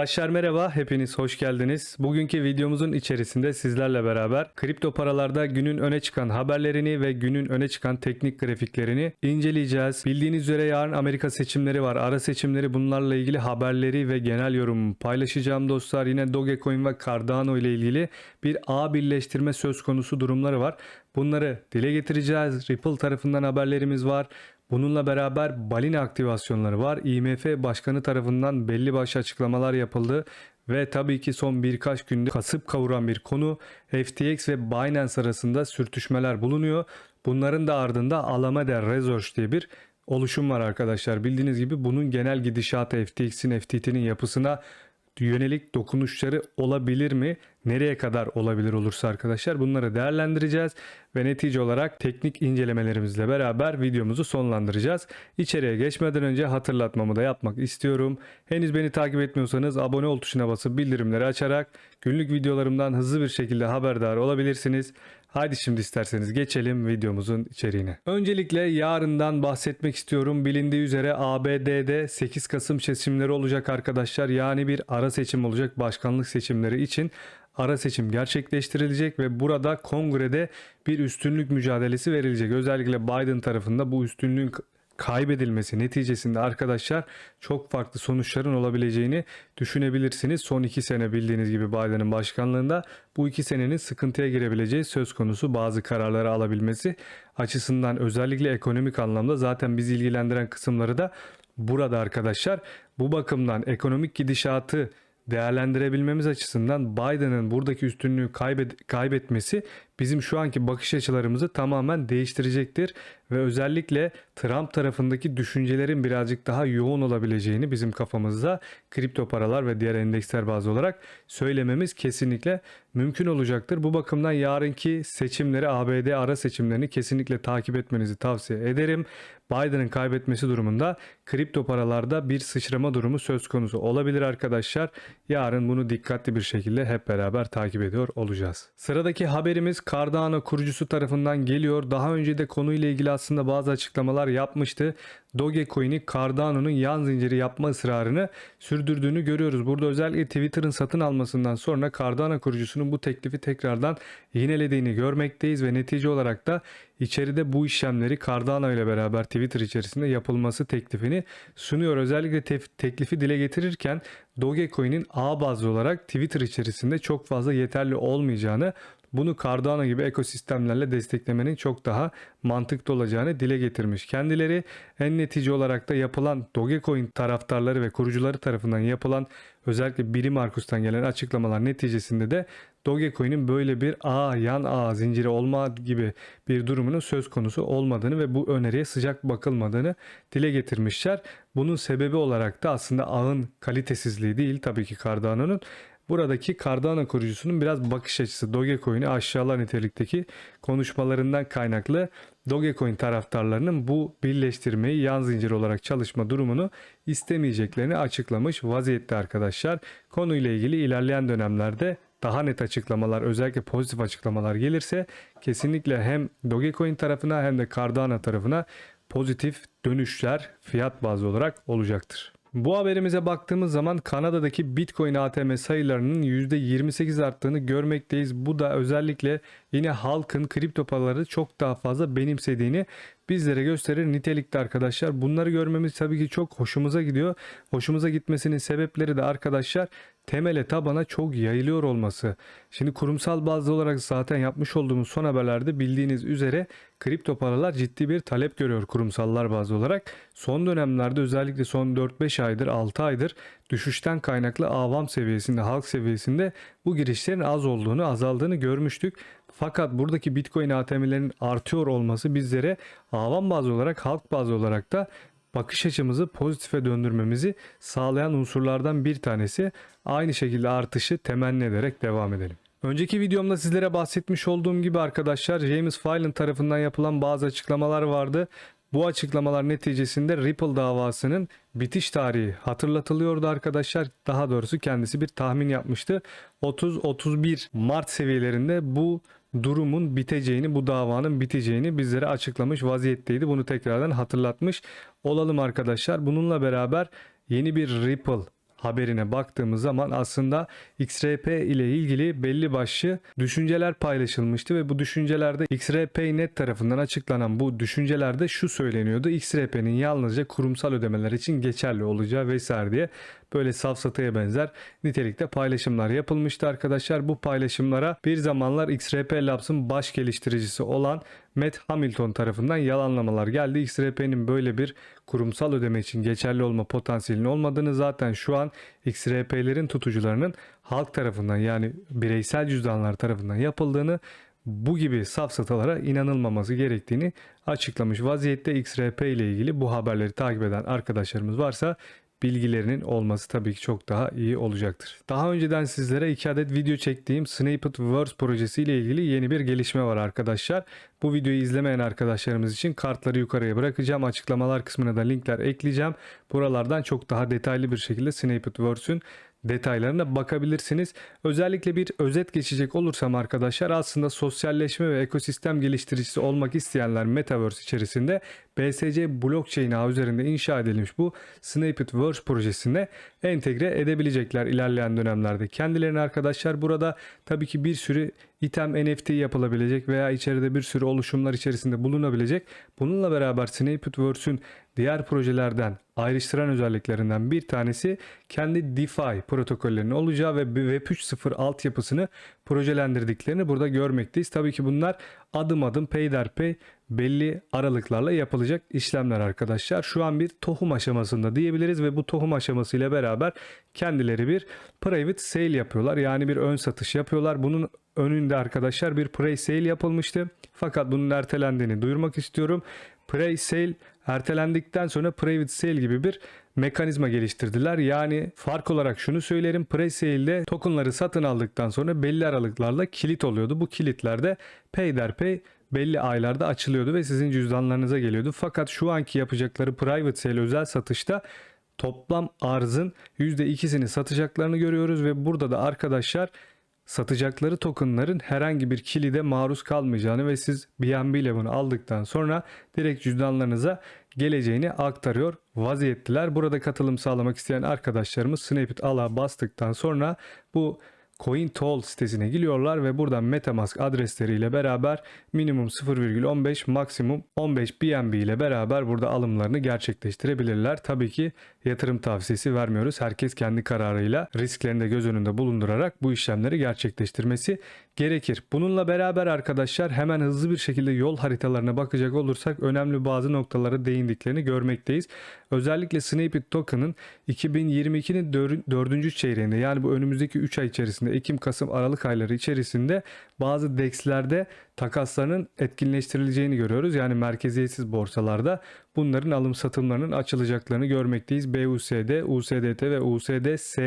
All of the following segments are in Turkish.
Arkadaşlar merhaba, hepiniz hoş geldiniz. Bugünkü videomuzun içerisinde sizlerle beraber kripto paralarda günün öne çıkan haberlerini ve günün öne çıkan teknik grafiklerini inceleyeceğiz. Bildiğiniz üzere yarın Amerika seçimleri var, ara seçimleri bunlarla ilgili haberleri ve genel yorumumu paylaşacağım dostlar. Yine Dogecoin ve Cardano ile ilgili bir ağ birleştirme söz konusu durumları var. Bunları dile getireceğiz. Ripple tarafından haberlerimiz var. Bununla beraber balina aktivasyonları var. IMF Başkanı tarafından belli başlı açıklamalar yapıldı ve tabii ki son birkaç günde kasıp kavuran bir konu FTX ve Binance arasında sürtüşmeler bulunuyor. Bunların da ardında Alameda Research diye bir oluşum var arkadaşlar. Bildiğiniz gibi bunun genel gidişatı FTX'in FTT'nin yapısına yönelik dokunuşları olabilir mi? Nereye kadar olabilir olursa arkadaşlar bunları değerlendireceğiz ve netice olarak teknik incelemelerimizle beraber videomuzu sonlandıracağız. İçeriye geçmeden önce hatırlatmamı da yapmak istiyorum. Henüz beni takip etmiyorsanız abone ol tuşuna basıp bildirimleri açarak günlük videolarımdan hızlı bir şekilde haberdar olabilirsiniz. Haydi şimdi isterseniz geçelim videomuzun içeriğine. Öncelikle yarından bahsetmek istiyorum. Bilindiği üzere ABD'de 8 Kasım seçimleri olacak arkadaşlar. Yani bir ara seçim olacak başkanlık seçimleri için ara seçim gerçekleştirilecek ve burada kongrede bir üstünlük mücadelesi verilecek. Özellikle Biden tarafında bu üstünlüğün kaybedilmesi neticesinde arkadaşlar çok farklı sonuçların olabileceğini düşünebilirsiniz. Son iki sene bildiğiniz gibi Biden'ın başkanlığında bu iki senenin sıkıntıya girebileceği söz konusu bazı kararları alabilmesi açısından özellikle ekonomik anlamda zaten bizi ilgilendiren kısımları da burada arkadaşlar. Bu bakımdan ekonomik gidişatı değerlendirebilmemiz açısından Biden'ın buradaki üstünlüğü kaybed- kaybetmesi bizim şu anki bakış açılarımızı tamamen değiştirecektir ve özellikle Trump tarafındaki düşüncelerin birazcık daha yoğun olabileceğini bizim kafamızda kripto paralar ve diğer endeksler bazı olarak söylememiz kesinlikle mümkün olacaktır. Bu bakımdan yarınki seçimleri ABD ara seçimlerini kesinlikle takip etmenizi tavsiye ederim. Biden'ın kaybetmesi durumunda kripto paralarda bir sıçrama durumu söz konusu olabilir arkadaşlar. Yarın bunu dikkatli bir şekilde hep beraber takip ediyor olacağız. Sıradaki haberimiz Cardano kurucusu tarafından geliyor. Daha önce de konuyla ilgili aslında bazı açıklamalar yapmıştı. Dogecoin'i Cardano'nun yan zinciri yapma ısrarını sürdürdüğünü görüyoruz. Burada özellikle Twitter'ın satın almasından sonra Cardano kurucusunun bu teklifi tekrardan yinelediğini görmekteyiz ve netice olarak da içeride bu işlemleri Cardano ile beraber Twitter içerisinde yapılması teklifini sunuyor. Özellikle tef- teklifi dile getirirken Dogecoin'in ağ bazlı olarak Twitter içerisinde çok fazla yeterli olmayacağını bunu Cardano gibi ekosistemlerle desteklemenin çok daha mantıklı olacağını dile getirmiş. Kendileri en netice olarak da yapılan Dogecoin taraftarları ve kurucuları tarafından yapılan özellikle Biri Markus'tan gelen açıklamalar neticesinde de Dogecoin'in böyle bir ağ yan ağ zinciri olma gibi bir durumunun söz konusu olmadığını ve bu öneriye sıcak bakılmadığını dile getirmişler. Bunun sebebi olarak da aslında ağın kalitesizliği değil tabii ki Cardano'nun Buradaki Cardano kurucusunun biraz bakış açısı Dogecoin'i aşağılar nitelikteki konuşmalarından kaynaklı Dogecoin taraftarlarının bu birleştirmeyi yan zincir olarak çalışma durumunu istemeyeceklerini açıklamış vaziyette arkadaşlar. Konuyla ilgili ilerleyen dönemlerde daha net açıklamalar özellikle pozitif açıklamalar gelirse kesinlikle hem Dogecoin tarafına hem de Cardano tarafına pozitif dönüşler fiyat bazlı olarak olacaktır. Bu haberimize baktığımız zaman Kanada'daki Bitcoin ATM sayılarının %28 arttığını görmekteyiz. Bu da özellikle yine halkın kripto paraları çok daha fazla benimsediğini bizlere gösterir nitelikte arkadaşlar. Bunları görmemiz tabii ki çok hoşumuza gidiyor. Hoşumuza gitmesinin sebepleri de arkadaşlar temele tabana çok yayılıyor olması. Şimdi kurumsal bazlı olarak zaten yapmış olduğumuz son haberlerde bildiğiniz üzere kripto paralar ciddi bir talep görüyor kurumsallar bazlı olarak. Son dönemlerde özellikle son 4-5 aydır 6 aydır düşüşten kaynaklı avam seviyesinde halk seviyesinde bu girişlerin az olduğunu azaldığını görmüştük. Fakat buradaki Bitcoin ATM'lerin artıyor olması bizlere avam bazı olarak halk bazı olarak da bakış açımızı pozitife döndürmemizi sağlayan unsurlardan bir tanesi. Aynı şekilde artışı temenni ederek devam edelim. Önceki videomda sizlere bahsetmiş olduğum gibi arkadaşlar James Filan tarafından yapılan bazı açıklamalar vardı. Bu açıklamalar neticesinde Ripple davasının bitiş tarihi hatırlatılıyordu arkadaşlar. Daha doğrusu kendisi bir tahmin yapmıştı. 30-31 Mart seviyelerinde bu durumun biteceğini, bu davanın biteceğini bizlere açıklamış vaziyetteydi. Bunu tekrardan hatırlatmış olalım arkadaşlar. Bununla beraber yeni bir Ripple haberine baktığımız zaman aslında XRP ile ilgili belli başlı düşünceler paylaşılmıştı ve bu düşüncelerde XRP.net tarafından açıklanan bu düşüncelerde şu söyleniyordu. XRP'nin yalnızca kurumsal ödemeler için geçerli olacağı vesaire diye böyle safsataya benzer nitelikte paylaşımlar yapılmıştı arkadaşlar. Bu paylaşımlara bir zamanlar XRP Labs'ın baş geliştiricisi olan Matt Hamilton tarafından yalanlamalar geldi. XRP'nin böyle bir kurumsal ödeme için geçerli olma potansiyelinin olmadığını zaten şu an XRP'lerin tutucularının halk tarafından yani bireysel cüzdanlar tarafından yapıldığını bu gibi safsatalara inanılmaması gerektiğini açıklamış vaziyette XRP ile ilgili bu haberleri takip eden arkadaşlarımız varsa bilgilerinin olması tabii ki çok daha iyi olacaktır. Daha önceden sizlere 2 adet video çektiğim Snippet Verse projesi ile ilgili yeni bir gelişme var arkadaşlar. Bu videoyu izlemeyen arkadaşlarımız için kartları yukarıya bırakacağım. Açıklamalar kısmına da linkler ekleyeceğim. Buralardan çok daha detaylı bir şekilde Snippet Verse'ün detaylarına bakabilirsiniz. Özellikle bir özet geçecek olursam arkadaşlar aslında sosyalleşme ve ekosistem geliştiricisi olmak isteyenler Metaverse içerisinde BSC blockchain ağı üzerinde inşa edilmiş bu Snippetverse projesine entegre edebilecekler ilerleyen dönemlerde. Kendilerine arkadaşlar burada tabii ki bir sürü item NFT yapılabilecek veya içeride bir sürü oluşumlar içerisinde bulunabilecek. Bununla beraber Snippetverse'ün diğer projelerden ayrıştıran özelliklerinden bir tanesi kendi DeFi protokollerinin olacağı ve Web 3.0 altyapısını projelendirdiklerini burada görmekteyiz. Tabii ki bunlar adım adım peyderpey belli aralıklarla yapılacak işlemler arkadaşlar. Şu an bir tohum aşamasında diyebiliriz ve bu tohum aşaması ile beraber kendileri bir private sale yapıyorlar. Yani bir ön satış yapıyorlar. Bunun önünde arkadaşlar bir pre-sale yapılmıştı. Fakat bunun ertelendiğini duyurmak istiyorum. Pre-sale ertelendikten sonra private sale gibi bir mekanizma geliştirdiler. Yani fark olarak şunu söylerim. Pre-sale'de tokenları satın aldıktan sonra belli aralıklarla kilit oluyordu. Bu kilitlerde peyderpey belli aylarda açılıyordu ve sizin cüzdanlarınıza geliyordu. Fakat şu anki yapacakları private sale özel satışta toplam arzın %2'sini satacaklarını görüyoruz ve burada da arkadaşlar satacakları tokenların herhangi bir kilide maruz kalmayacağını ve siz BNB ile bunu aldıktan sonra direkt cüzdanlarınıza geleceğini aktarıyor vaziyettiler. Burada katılım sağlamak isteyen arkadaşlarımız Snapit ala bastıktan sonra bu CoinToll sitesine giriyorlar ve buradan MetaMask adresleriyle beraber minimum 0,15 maksimum 15 BNB ile beraber burada alımlarını gerçekleştirebilirler. Tabii ki yatırım tavsiyesi vermiyoruz. Herkes kendi kararıyla risklerini de göz önünde bulundurarak bu işlemleri gerçekleştirmesi gerekir. Bununla beraber arkadaşlar hemen hızlı bir şekilde yol haritalarına bakacak olursak önemli bazı noktalara değindiklerini görmekteyiz. Özellikle Snapit Token'ın 2022'nin 4. çeyreğinde yani bu önümüzdeki 3 ay içerisinde Ekim, Kasım, Aralık ayları içerisinde bazı DEX'lerde takaslarının etkinleştirileceğini görüyoruz. Yani merkeziyetsiz borsalarda bunların alım satımlarının açılacaklarını görmekteyiz. BUSD, USDT ve USDS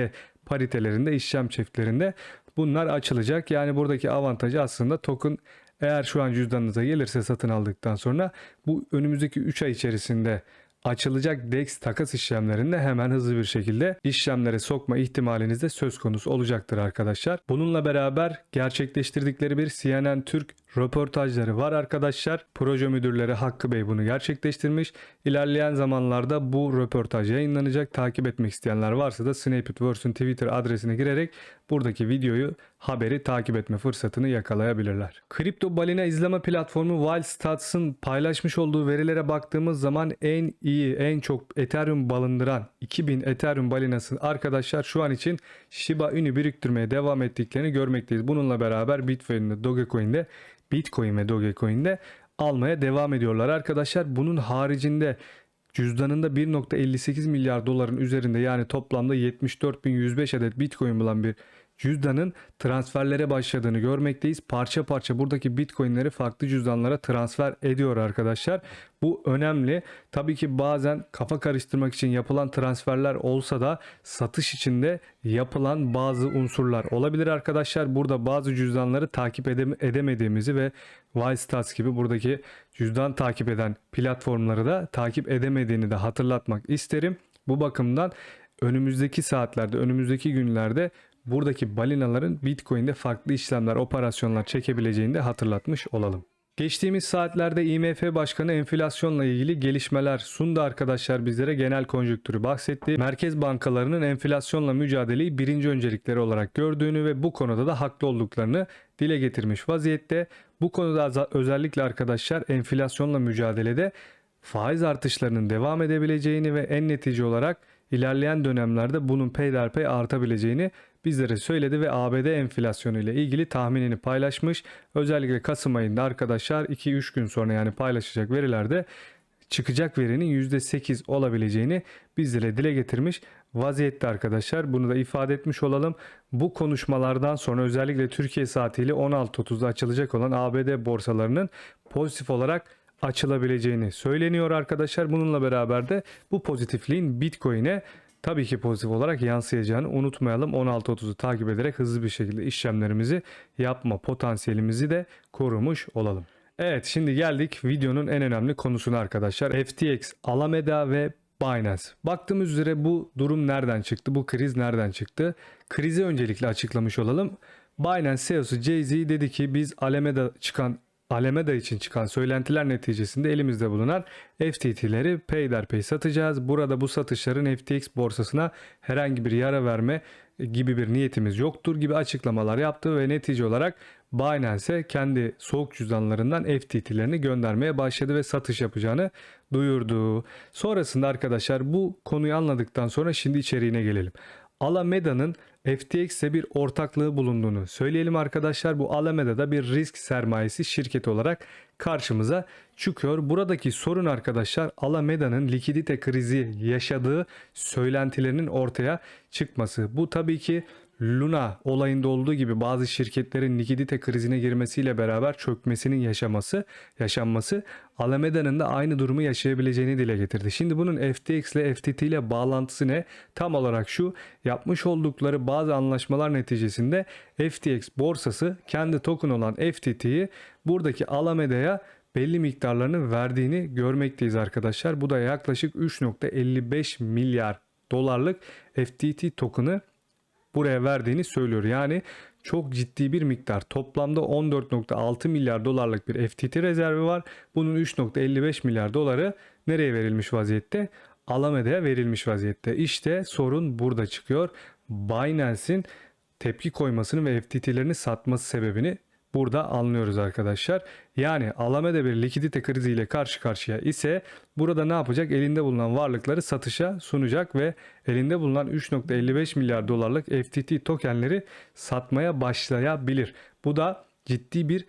paritelerinde işlem çiftlerinde bunlar açılacak. Yani buradaki avantajı aslında token eğer şu an cüzdanınıza gelirse satın aldıktan sonra bu önümüzdeki 3 ay içerisinde açılacak DEX takas işlemlerinde hemen hızlı bir şekilde işlemlere sokma ihtimaliniz de söz konusu olacaktır arkadaşlar. Bununla beraber gerçekleştirdikleri bir CNN Türk röportajları var arkadaşlar. Proje müdürleri Hakkı Bey bunu gerçekleştirmiş. İlerleyen zamanlarda bu röportaj yayınlanacak. Takip etmek isteyenler varsa da Snapitverse'ün Twitter adresine girerek buradaki videoyu haberi takip etme fırsatını yakalayabilirler. Kripto balina izleme platformu Wildstats'ın paylaşmış olduğu verilere baktığımız zaman en iyi, en çok Ethereum balındıran 2000 Ethereum balinası arkadaşlar şu an için Shiba Inu biriktirmeye devam ettiklerini görmekteyiz. Bununla beraber Bitcoin'de, Dogecoin'de Bitcoin ve Dogecoin'de almaya devam ediyorlar arkadaşlar. Bunun haricinde cüzdanında 1.58 milyar doların üzerinde yani toplamda 74.105 adet Bitcoin bulan bir cüzdanın transferlere başladığını görmekteyiz. Parça parça buradaki bitcoinleri farklı cüzdanlara transfer ediyor arkadaşlar. Bu önemli. Tabii ki bazen kafa karıştırmak için yapılan transferler olsa da satış içinde yapılan bazı unsurlar olabilir arkadaşlar. Burada bazı cüzdanları takip edemediğimizi ve Wistats gibi buradaki cüzdan takip eden platformları da takip edemediğini de hatırlatmak isterim. Bu bakımdan önümüzdeki saatlerde, önümüzdeki günlerde buradaki balinaların Bitcoin'de farklı işlemler, operasyonlar çekebileceğini de hatırlatmış olalım. Geçtiğimiz saatlerde IMF Başkanı enflasyonla ilgili gelişmeler sundu arkadaşlar bizlere genel konjüktürü bahsetti. Merkez bankalarının enflasyonla mücadeleyi birinci öncelikleri olarak gördüğünü ve bu konuda da haklı olduklarını dile getirmiş vaziyette. Bu konuda özellikle arkadaşlar enflasyonla mücadelede faiz artışlarının devam edebileceğini ve en netice olarak ilerleyen dönemlerde bunun peyderpey artabileceğini bizlere söyledi ve ABD enflasyonu ile ilgili tahminini paylaşmış. Özellikle Kasım ayında arkadaşlar 2-3 gün sonra yani paylaşacak verilerde çıkacak verinin %8 olabileceğini bizlere dile getirmiş vaziyette arkadaşlar. Bunu da ifade etmiş olalım. Bu konuşmalardan sonra özellikle Türkiye saatiyle 16.30'da açılacak olan ABD borsalarının pozitif olarak açılabileceğini söyleniyor arkadaşlar. Bununla beraber de bu pozitifliğin Bitcoin'e tabii ki pozitif olarak yansıyacağını unutmayalım. 16.30'u takip ederek hızlı bir şekilde işlemlerimizi yapma potansiyelimizi de korumuş olalım. Evet şimdi geldik videonun en önemli konusuna arkadaşlar. FTX, Alameda ve Binance. Baktığımız üzere bu durum nereden çıktı? Bu kriz nereden çıktı? Krizi öncelikle açıklamış olalım. Binance CEO'su Jay-Z dedi ki biz Alameda çıkan Alameda için çıkan söylentiler neticesinde elimizde bulunan FTT'leri peyderpey satacağız. Burada bu satışların FTX borsasına herhangi bir yara verme gibi bir niyetimiz yoktur gibi açıklamalar yaptı ve netice olarak Binance kendi soğuk cüzdanlarından FTT'lerini göndermeye başladı ve satış yapacağını duyurdu. Sonrasında arkadaşlar bu konuyu anladıktan sonra şimdi içeriğine gelelim. Alameda'nın FTX'e bir ortaklığı bulunduğunu söyleyelim arkadaşlar. Bu Alameda'da bir risk sermayesi şirketi olarak karşımıza çıkıyor. Buradaki sorun arkadaşlar Alameda'nın likidite krizi yaşadığı söylentilerinin ortaya çıkması. Bu tabii ki Luna olayında olduğu gibi bazı şirketlerin likidite krizine girmesiyle beraber çökmesinin yaşaması, yaşanması Alameda'nın da aynı durumu yaşayabileceğini dile getirdi. Şimdi bunun FTX ile FTT ile bağlantısı ne? Tam olarak şu yapmış oldukları bazı anlaşmalar neticesinde FTX borsası kendi token olan FTT'yi buradaki Alameda'ya belli miktarlarını verdiğini görmekteyiz arkadaşlar. Bu da yaklaşık 3.55 milyar dolarlık FTT token'ı buraya verdiğini söylüyor. Yani çok ciddi bir miktar. Toplamda 14.6 milyar dolarlık bir FTT rezervi var. Bunun 3.55 milyar doları nereye verilmiş vaziyette? Alameda'ya verilmiş vaziyette. İşte sorun burada çıkıyor. Binance'in tepki koymasını ve FTT'lerini satması sebebini burada anlıyoruz arkadaşlar. Yani Alameda bir likidite kriziyle karşı karşıya ise burada ne yapacak? Elinde bulunan varlıkları satışa sunacak ve elinde bulunan 3.55 milyar dolarlık FTT tokenleri satmaya başlayabilir. Bu da ciddi bir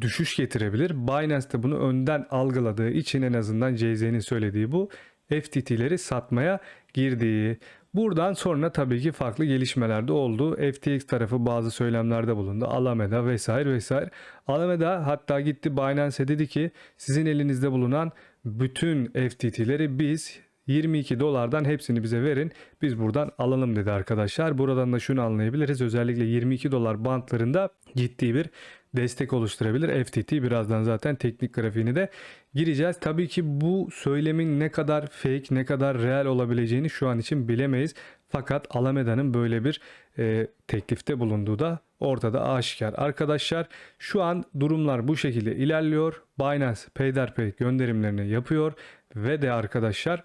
düşüş getirebilir. Binance de bunu önden algıladığı için en azından CZ'nin söylediği bu. FTT'leri satmaya girdiği. Buradan sonra tabii ki farklı gelişmeler de oldu. FTX tarafı bazı söylemlerde bulundu. Alameda vesaire vesaire. Alameda hatta gitti Binance'e dedi ki sizin elinizde bulunan bütün FTT'leri biz 22 dolardan hepsini bize verin. Biz buradan alalım dedi arkadaşlar. Buradan da şunu anlayabiliriz. Özellikle 22 dolar bantlarında ciddi bir destek oluşturabilir. FTT birazdan zaten teknik grafiğini de gireceğiz. Tabii ki bu söylemin ne kadar fake ne kadar real olabileceğini şu an için bilemeyiz. Fakat Alameda'nın böyle bir e, teklifte bulunduğu da ortada aşikar. Arkadaşlar şu an durumlar bu şekilde ilerliyor. Binance peyderpey gönderimlerini yapıyor ve de arkadaşlar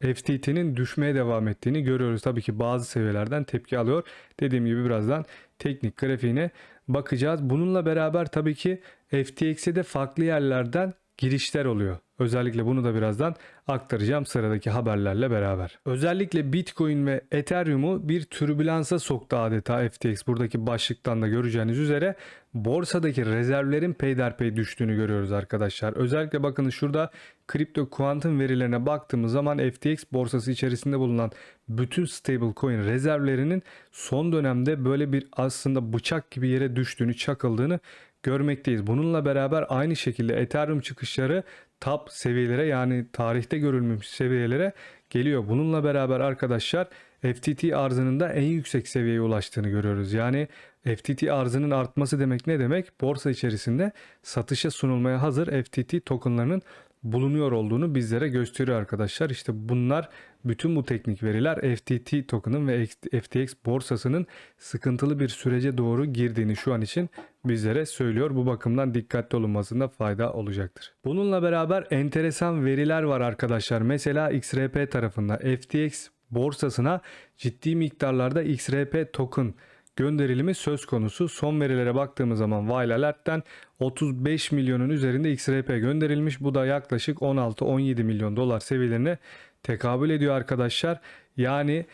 FTT'nin düşmeye devam ettiğini görüyoruz. Tabii ki bazı seviyelerden tepki alıyor. Dediğim gibi birazdan teknik grafiğine bakacağız. Bununla beraber tabii ki FTX'e de farklı yerlerden girişler oluyor. Özellikle bunu da birazdan aktaracağım sıradaki haberlerle beraber. Özellikle Bitcoin ve Ethereum'u bir türbülansa soktu adeta FTX. Buradaki başlıktan da göreceğiniz üzere borsadaki rezervlerin peyderpey düştüğünü görüyoruz arkadaşlar. Özellikle bakın şurada kripto kuantum verilerine baktığımız zaman FTX borsası içerisinde bulunan bütün stablecoin rezervlerinin son dönemde böyle bir aslında bıçak gibi yere düştüğünü, çakıldığını görmekteyiz. Bununla beraber aynı şekilde Ethereum çıkışları top seviyelere yani tarihte görülmüş seviyelere geliyor. Bununla beraber arkadaşlar FTT arzının da en yüksek seviyeye ulaştığını görüyoruz. Yani FTT arzının artması demek ne demek? Borsa içerisinde satışa sunulmaya hazır FTT tokenlarının bulunuyor olduğunu bizlere gösteriyor arkadaşlar. İşte bunlar bütün bu teknik veriler FTT token'ın ve FTX borsasının sıkıntılı bir sürece doğru girdiğini şu an için bizlere söylüyor. Bu bakımdan dikkatli olunmasında fayda olacaktır. Bununla beraber enteresan veriler var arkadaşlar. Mesela XRP tarafında FTX borsasına ciddi miktarlarda XRP token gönderilimi söz konusu. Son verilere baktığımız zaman Wild Alert'ten 35 milyonun üzerinde XRP gönderilmiş. Bu da yaklaşık 16-17 milyon dolar seviyelerine tekabül ediyor arkadaşlar. Yani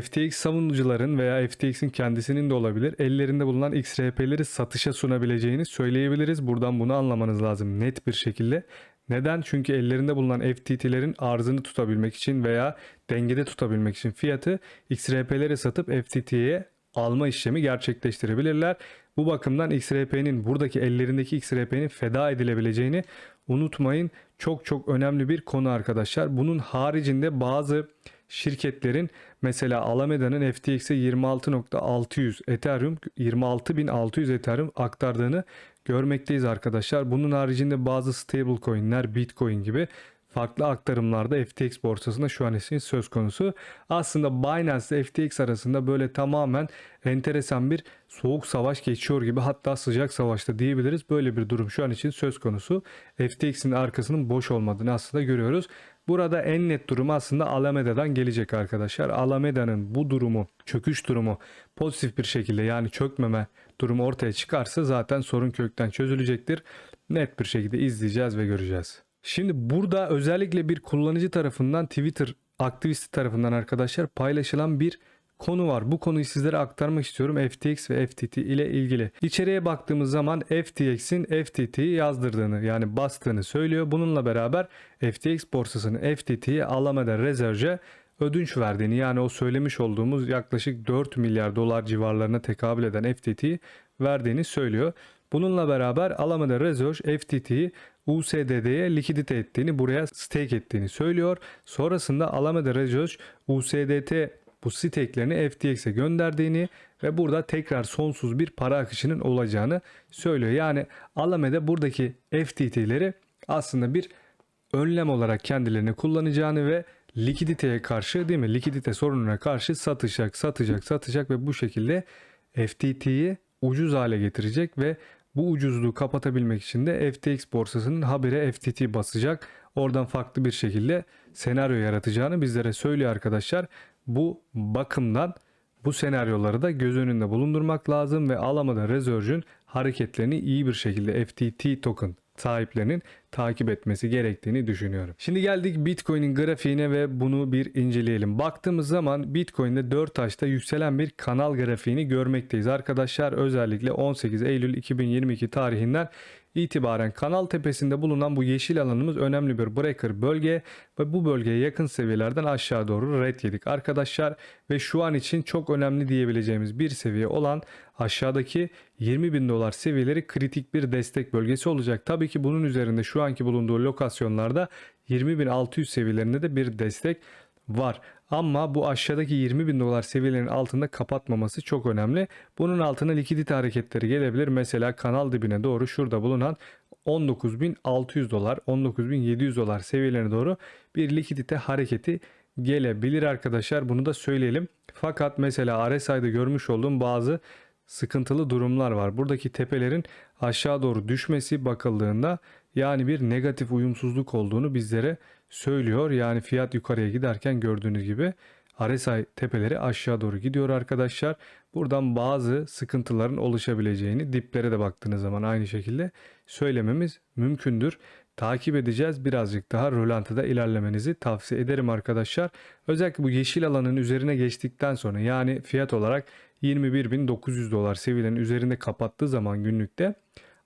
FTX savunucuların veya FTX'in kendisinin de olabilir ellerinde bulunan XRP'leri satışa sunabileceğini söyleyebiliriz. Buradan bunu anlamanız lazım net bir şekilde. Neden? Çünkü ellerinde bulunan FTT'lerin arzını tutabilmek için veya dengede tutabilmek için fiyatı XRP'leri satıp FTT'ye alma işlemi gerçekleştirebilirler. Bu bakımdan XRP'nin buradaki ellerindeki XRP'nin feda edilebileceğini unutmayın. Çok çok önemli bir konu arkadaşlar. Bunun haricinde bazı şirketlerin mesela Alameda'nın FTX'e 26.600 Ethereum 26.600 Ethereum aktardığını görmekteyiz arkadaşlar. Bunun haricinde bazı stable coin'ler Bitcoin gibi farklı aktarımlarda FTX borsasında şu an için söz konusu. Aslında Binance ile FTX arasında böyle tamamen enteresan bir soğuk savaş geçiyor gibi hatta sıcak savaşta diyebiliriz. Böyle bir durum şu an için söz konusu. FTX'in arkasının boş olmadığını aslında görüyoruz. Burada en net durum aslında Alameda'dan gelecek arkadaşlar. Alameda'nın bu durumu, çöküş durumu pozitif bir şekilde yani çökmeme durumu ortaya çıkarsa zaten sorun kökten çözülecektir. Net bir şekilde izleyeceğiz ve göreceğiz. Şimdi burada özellikle bir kullanıcı tarafından Twitter aktivisti tarafından arkadaşlar paylaşılan bir konu var. Bu konuyu sizlere aktarmak istiyorum FTX ve FTT ile ilgili. İçeriye baktığımız zaman FTX'in FTT'yi yazdırdığını yani bastığını söylüyor. Bununla beraber FTX borsasının FTT'yi Alameda Research'e ödünç verdiğini yani o söylemiş olduğumuz yaklaşık 4 milyar dolar civarlarına tekabül eden FTT'yi verdiğini söylüyor. Bununla beraber Alameda Research FTT'yi USDT'ye likidite ettiğini, buraya stake ettiğini söylüyor. Sonrasında Alameda Research USDT bu stake'lerini FTX'e gönderdiğini ve burada tekrar sonsuz bir para akışının olacağını söylüyor. Yani Alameda buradaki FTT'leri aslında bir önlem olarak kendilerini kullanacağını ve likiditeye karşı değil mi? Likidite sorununa karşı satacak, satacak, satacak ve bu şekilde FTT'yi ucuz hale getirecek ve bu ucuzluğu kapatabilmek için de FTX borsasının habire FTT basacak. Oradan farklı bir şekilde senaryo yaratacağını bizlere söylüyor arkadaşlar. Bu bakımdan bu senaryoları da göz önünde bulundurmak lazım ve Alameda Research'ün hareketlerini iyi bir şekilde FTT token sahiplerinin takip etmesi gerektiğini düşünüyorum. Şimdi geldik Bitcoin'in grafiğine ve bunu bir inceleyelim. Baktığımız zaman Bitcoin'de 4 taşta yükselen bir kanal grafiğini görmekteyiz. Arkadaşlar özellikle 18 Eylül 2022 tarihinden itibaren kanal tepesinde bulunan bu yeşil alanımız önemli bir breaker bölge ve bu bölgeye yakın seviyelerden aşağı doğru red yedik arkadaşlar ve şu an için çok önemli diyebileceğimiz bir seviye olan aşağıdaki 20 bin dolar seviyeleri kritik bir destek bölgesi olacak. Tabii ki bunun üzerinde şu anki bulunduğu lokasyonlarda 20.600 seviyelerinde de bir destek var. Ama bu aşağıdaki 20 bin dolar seviyelerinin altında kapatmaması çok önemli. Bunun altına likidite hareketleri gelebilir. Mesela kanal dibine doğru şurada bulunan 19.600 dolar, 19.700 dolar seviyelerine doğru bir likidite hareketi gelebilir arkadaşlar. Bunu da söyleyelim. Fakat mesela RSI'de görmüş olduğum bazı sıkıntılı durumlar var. Buradaki tepelerin aşağı doğru düşmesi bakıldığında yani bir negatif uyumsuzluk olduğunu bizlere söylüyor. Yani fiyat yukarıya giderken gördüğünüz gibi RSI tepeleri aşağı doğru gidiyor arkadaşlar. Buradan bazı sıkıntıların oluşabileceğini diplere de baktığınız zaman aynı şekilde söylememiz mümkündür. Takip edeceğiz. Birazcık daha rölantıda ilerlemenizi tavsiye ederim arkadaşlar. Özellikle bu yeşil alanın üzerine geçtikten sonra yani fiyat olarak 21.900 dolar seviyenin üzerinde kapattığı zaman günlükte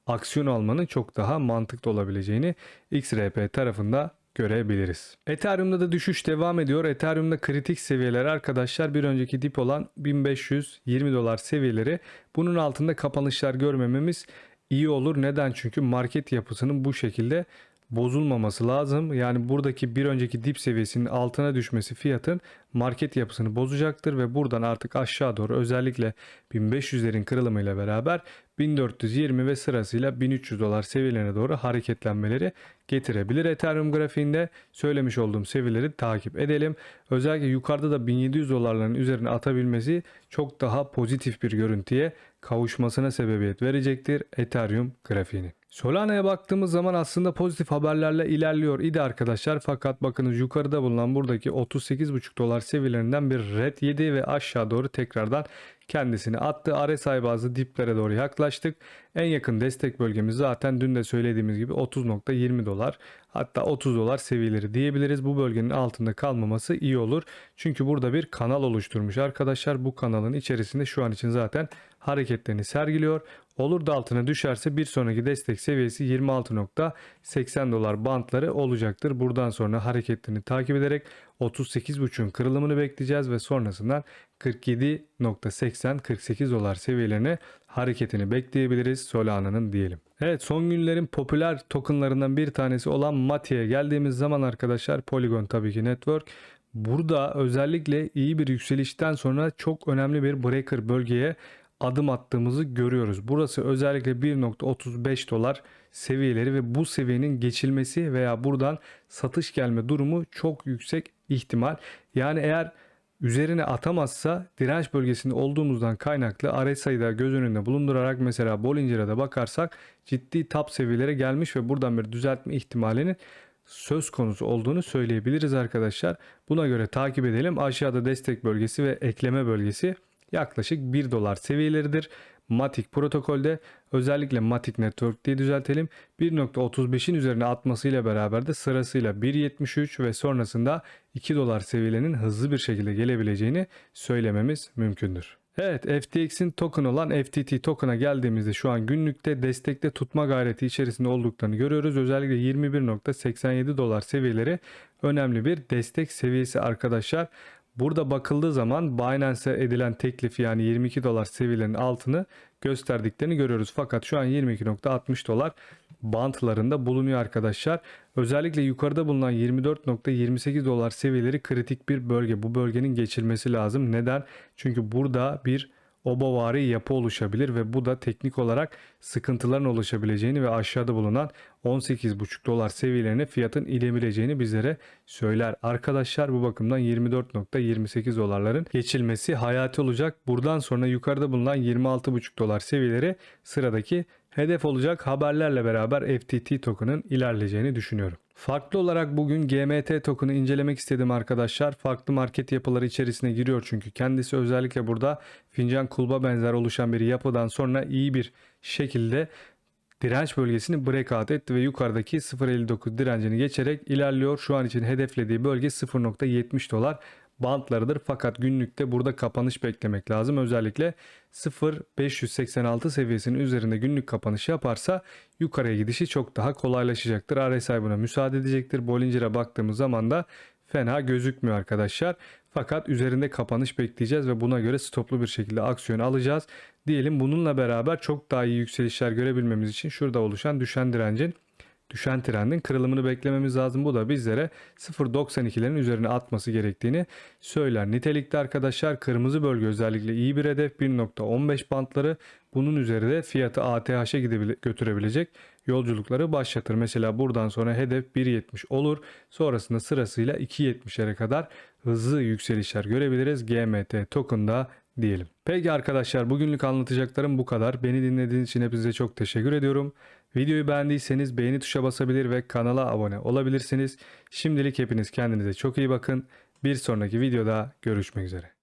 aksiyon almanın çok daha mantıklı olabileceğini XRP tarafında görebiliriz. Ethereum'da da düşüş devam ediyor. Ethereum'da kritik seviyeler arkadaşlar bir önceki dip olan 1520 dolar seviyeleri. Bunun altında kapanışlar görmememiz iyi olur. Neden? Çünkü market yapısının bu şekilde bozulmaması lazım. Yani buradaki bir önceki dip seviyesinin altına düşmesi fiyatın market yapısını bozacaktır ve buradan artık aşağı doğru özellikle 1500'lerin kırılımıyla beraber 1420 ve sırasıyla 1300 dolar seviyelerine doğru hareketlenmeleri getirebilir. Ethereum grafiğinde söylemiş olduğum seviyeleri takip edelim. Özellikle yukarıda da 1700 dolarların üzerine atabilmesi çok daha pozitif bir görüntüye kavuşmasına sebebiyet verecektir Ethereum grafiğini. Solana'ya baktığımız zaman aslında pozitif haberlerle ilerliyor idi arkadaşlar. Fakat bakınız yukarıda bulunan buradaki 38,5 dolar seviyelerinden bir red yedi ve aşağı doğru tekrardan kendisini attı. RSI bazı diplere doğru yaklaştık. En yakın destek bölgemiz zaten dün de söylediğimiz gibi 30.20 dolar hatta 30 dolar seviyeleri diyebiliriz. Bu bölgenin altında kalmaması iyi olur. Çünkü burada bir kanal oluşturmuş arkadaşlar. Bu kanalın içerisinde şu an için zaten hareketlerini sergiliyor. Olur da altına düşerse bir sonraki destek seviyesi 26.80 dolar bantları olacaktır. Buradan sonra hareketlerini takip ederek 38.5'ün kırılımını bekleyeceğiz ve sonrasından 47.80-48 dolar seviyelerine hareketini bekleyebiliriz Solana'nın diyelim. Evet son günlerin popüler tokenlarından bir tanesi olan Mati'ye geldiğimiz zaman arkadaşlar Polygon tabii ki Network Burada özellikle iyi bir yükselişten sonra çok önemli bir breaker bölgeye adım attığımızı görüyoruz. Burası özellikle 1.35 dolar seviyeleri ve bu seviyenin geçilmesi veya buradan satış gelme durumu çok yüksek ihtimal. Yani eğer üzerine atamazsa direnç bölgesinde olduğumuzdan kaynaklı RSI'yi da göz önünde bulundurarak mesela Bollinger'a da bakarsak ciddi top seviyelere gelmiş ve buradan bir düzeltme ihtimalinin söz konusu olduğunu söyleyebiliriz arkadaşlar. Buna göre takip edelim. Aşağıda destek bölgesi ve ekleme bölgesi yaklaşık 1 dolar seviyeleridir. Matic protokolde özellikle Matic Network diye düzeltelim 1.35'in üzerine atmasıyla beraber de sırasıyla 1.73 ve sonrasında 2 dolar seviyelerinin hızlı bir şekilde gelebileceğini söylememiz mümkündür. Evet FTX'in token olan FTT token'a geldiğimizde şu an günlükte destekte tutma gayreti içerisinde olduklarını görüyoruz. Özellikle 21.87 dolar seviyeleri önemli bir destek seviyesi arkadaşlar. Burada bakıldığı zaman Binance'e edilen teklif yani 22 dolar seviyelerinin altını gösterdiklerini görüyoruz. Fakat şu an 22.60 dolar bantlarında bulunuyor arkadaşlar. Özellikle yukarıda bulunan 24.28 dolar seviyeleri kritik bir bölge. Bu bölgenin geçilmesi lazım. Neden? Çünkü burada bir obavari yapı oluşabilir ve bu da teknik olarak sıkıntıların oluşabileceğini ve aşağıda bulunan 18,5 dolar seviyelerine fiyatın inebileceğini bizlere söyler. Arkadaşlar bu bakımdan 24.28 dolarların geçilmesi hayati olacak. Buradan sonra yukarıda bulunan 26,5 dolar seviyeleri sıradaki hedef olacak haberlerle beraber FTT token'ın ilerleyeceğini düşünüyorum. Farklı olarak bugün GMT token'ı incelemek istedim arkadaşlar. Farklı market yapıları içerisine giriyor çünkü kendisi özellikle burada fincan kulba benzer oluşan bir yapıdan sonra iyi bir şekilde direnç bölgesini breakout etti ve yukarıdaki 0.59 direncini geçerek ilerliyor. Şu an için hedeflediği bölge 0.70 dolar bantlarıdır. Fakat günlükte burada kapanış beklemek lazım. Özellikle 0.586 seviyesinin üzerinde günlük kapanış yaparsa yukarıya gidişi çok daha kolaylaşacaktır. RSI buna müsaade edecektir. Bollinger'a baktığımız zaman da fena gözükmüyor arkadaşlar. Fakat üzerinde kapanış bekleyeceğiz ve buna göre stoplu bir şekilde aksiyon alacağız. Diyelim bununla beraber çok daha iyi yükselişler görebilmemiz için şurada oluşan düşen direncin düşen trendin kırılımını beklememiz lazım. Bu da bizlere 0.92'lerin üzerine atması gerektiğini söyler. Nitelikte arkadaşlar kırmızı bölge özellikle iyi bir hedef 1.15 bantları bunun üzerinde fiyatı ATH'e götürebilecek yolculukları başlatır. Mesela buradan sonra hedef 1.70 olur. Sonrasında sırasıyla 2.70'lere kadar hızlı yükselişler görebiliriz. GMT token'da diyelim. Peki arkadaşlar bugünlük anlatacaklarım bu kadar. Beni dinlediğiniz için hepinize çok teşekkür ediyorum. Videoyu beğendiyseniz beğeni tuşa basabilir ve kanala abone olabilirsiniz. Şimdilik hepiniz kendinize çok iyi bakın. Bir sonraki videoda görüşmek üzere.